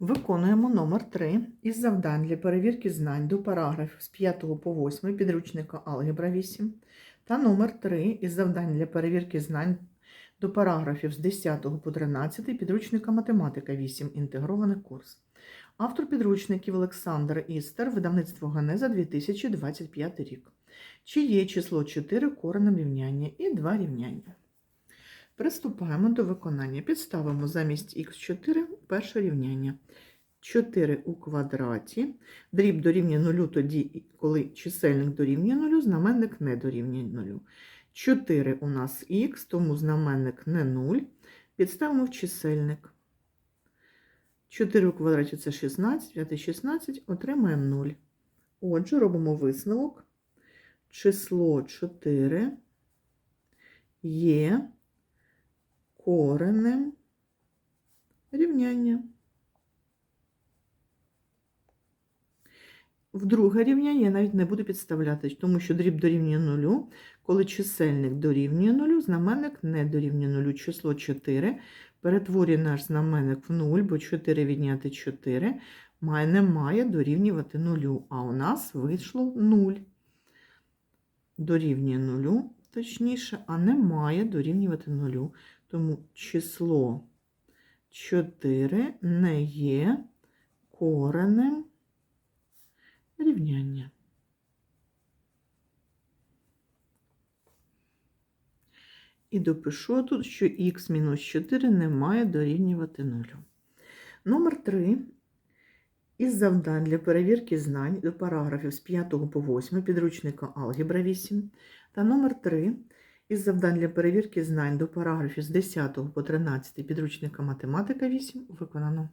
Виконуємо номер 3 із завдань для перевірки знань до параграфів з 5 по 8 підручника Алгебра 8 та номер 3 із завдань для перевірки знань до параграфів з 10 по 13 підручника Математика 8 інтегрований курс. Автор підручників Олександр Істер, видавництво Генеза 2025 рік. Чи є число 4 коренем рівняння і 2 рівняння. Приступаємо до виконання. Підставимо замість х4 перше рівняння. 4 у квадраті. Дріб дорівнює 0 тоді, коли чисельник дорівнює 0, знаменник не дорівнює 0. 4 у нас х, тому знаменник не 0. Підставимо в чисельник. 4 у квадраті це 16, 5 16, отримаємо 0. Отже, робимо висновок. Число 4 є коренем рівняння. В друге рівняння я навіть не буду підставляти, тому що дріб дорівнює нулю. Коли чисельник дорівнює нулю, знаменник не дорівнює нулю. Число 4 перетворює наш знаменник в 0, бо 4 відняти 4 має, не має дорівнювати нулю, а у нас вийшло 0. Дорівнює нулю, точніше, а не має дорівнювати нулю. Тому число 4 не є коренем рівняння. І допишу тут, що х мінус 4 не має дорівнювати 0. Номер 3. Із завдань для перевірки знань до параграфів з 5 по 8 підручника Алгебра 8 та номер 3 із завдань для перевірки знань до параграфів з 10 по 13 підручника Математика 8 виконано.